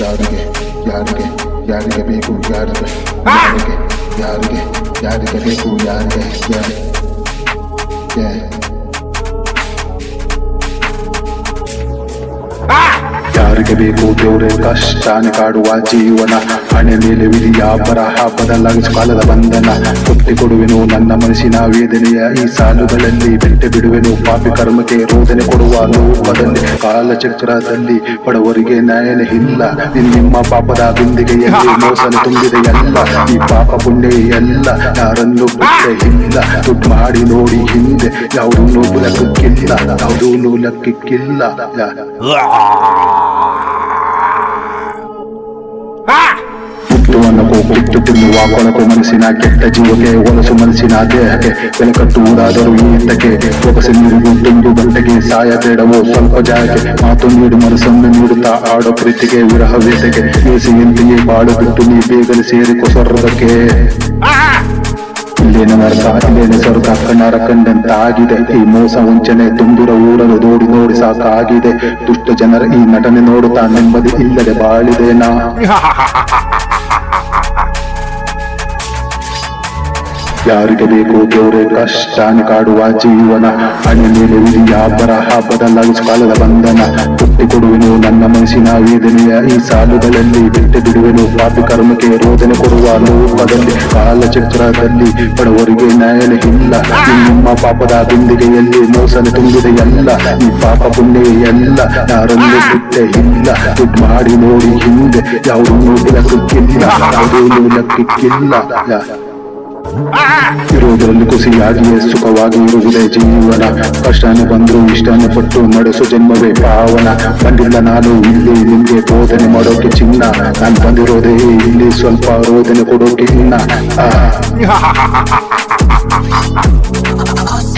ಯಾರಿಗೆ ಬೇಕು ದೇವ್ರೆ ಕಷ್ಟಾನೆ ಕಾಡುವ ಜೀವನ. ಹಣೆ ಮೇಲೆ ವಿಧಿಯ ಬರಹ ಬದಲಾಗಿಸು ಕಾಲದ ಬಂಧನ. ಕೊಟ್ಟಿ ಕೊಡುವೆನು ನನ್ನ ಮನಸ್ಸಿನ ವೇದನೆಯ ಈ ಸಾಲುಗಳಲ್ಲಿ. ಬೆಟ್ಟೆ ಬಿಡುವೆನು ಪಾಪಿ ಕರ್ಮಕ್ಕೆ ರೋದನೆ ಕೊಡುವ ಕಾಲ ಕಾಲಚಕ್ರದಲ್ಲಿ ಬಡವರಿಗೆ ನ್ಯಾಯನೇ ಇಲ್ಲ. ನಿಮ್ಮ ಪಾಪದ ಬಿಂದಿಗೆಯಲ್ಲಿ ಮೋಸನ ತುಂಬಿದೆ ಎಲ್ಲ. ಈ ಪಾಪ ಪುಣ್ಯ ಎಲ್ಲ ಯಾರನ್ನು ಇಲ್ಲ. ದುಡ್ಡು ಮಾಡಿ ನೋಡಿ ಹಿಂದೆ ಯಾವುದೂ ಲೆಕ್ಕಕ್ಕಿಲ್ಲ ಯಾವುದೂ ಲೆಕ್ಕಕ್ಕಿಲ್ಲ ಕಿತ್ತು ತಿನ್ನುವ ಕೊಳಕು ಮನಸ್ಸಿನ ಕೆಟ್ಟ ಜೀವಕ್ಕೆ ಒಲಸು ಮನಸ್ಸಿನ ದೇಹಕ್ಕೆ ಬೆಲೆ ಕಟ್ಟುವುದಾದರೂ ಈ ಹಿತಕ್ಕೆ ಒಗಸು ನೀರಿಗೂ ತುಂಬು ಗಂಟೆಗೆ ಸಾಯ ಬೇಡವೋ ಸ್ವಲ್ಪ ಜಾಗಕ್ಕೆ ಮಾತು ನೀಡು, ಮನಸ್ಸನ್ನು ನೀಡುತ್ತಾ ಆಡೋ ಪ್ರೀತಿಗೆ, ವಿರಹ ವೇದಕ್ಕೆ ಏಸಿಯಂತೆಯೇ ಬಾಳು ಬಿಟ್ಟು ನೀ ಬೇಗನೆ ಸೇರಿ ಸ್ವರ್ಗಕ್ಕೆ. ಇಲ್ಲೇನ ನರಕ, ಇಲ್ಲೇನ ಸ್ವರ್ಗ, ಕಣ್ಣಾರ ಕಂಡಂತಾಗಿದೆ. ಈ ಮೋಸ ವಂಚನೆ ತುಂಬಿರ ಊರಲು ನೋಡಿ ನೋಡಿ ಸಾಕಾಗಿದೆ. ದುಷ್ಟ ಜನರ ಈ ನಟನೆ ನೋಡುತ್ತಾ ನೆಮ್ಮದಿ ಇಲ್ಲದೆ ಬಾಳಿದೆ ನಾ. ಯಾರಿಗೆ ಬೇಕು ದೇವರೇ ಕಷ್ಟ ಕಾಡುವ ಜೀವನ. ಹಣೆ ಮೇಲೆ ವಿಧಿಯ ಬರಹ ಬದಲಾಗಿಸ ಕಾಲದ ಬಂಧನ. ಹುಟ್ಟಿ ಕೊಡುವೆನು ನನ್ನ ಮನಸ್ಸಿನ ವೇದನೆಯ ಈ ಸಾಲುಗಳಲ್ಲಿ. ಬಿಟ್ಟು ಬಿಡುವೆನು ಪಾಪಿ ಕರ್ಮಕ್ಕೆ ರೋಧನೆ ಕೊಡುವ ಲೋಕದಲ್ಲಿ. ಕಾಲಚಕ್ರದಲ್ಲಿ ಬಡವರಿಗೆ ನ್ಯಾಯನೇ ಇಲ್ಲ. ನಿಮ್ಮ ಪಾಪದ ಬಿಂದಿಗೆಯಲ್ಲಿ ಮೋಸನೆ ತುಂಬಿದೆ ಎಲ್ಲ. ಈ ಪಾಪ ಪುಣ್ಯ ಎಲ್ಲ ಯಾರನ್ನು ಬಿಟ್ಟೆ ಇಲ್ಲ. ಮಾಡಿ ನೋಡಿ ಹಿಂದೆ. ಯಾವುದನ್ನು ಯಾವುದೂ ಲೆಕ್ಕಕ್ಕಿಲ್ಲ. ಯಾ- ಇರುವುದರಲ್ಲಿ ಖುಷಿಯಾಗಿಯೇ ಸುಖವಾಗಿ ಇರುವುದೇ ಜೀವನ. ಕಷ್ಟನೇ ಬಂದ್ರು ಇಷ್ಟನೇ ಪಟ್ಟು ನಡೆಸು ಜನ್ಮವೇ ಪಾವನ. ಬಂದಿಲ್ಲ ನಾನು ಇಲ್ಲಿ ನಿಮ್ಗೆ ಬೋಧನೆ ಮಾಡೋಕೆ ಚಿನ್ನ. ನಾನು ಬಂದಿರೋದೇ ಇಲ್ಲಿ ಸ್ವಲ್ಪ ರೋಧನೆ ಕೊಡೋಕೆ ಇನ್ನ.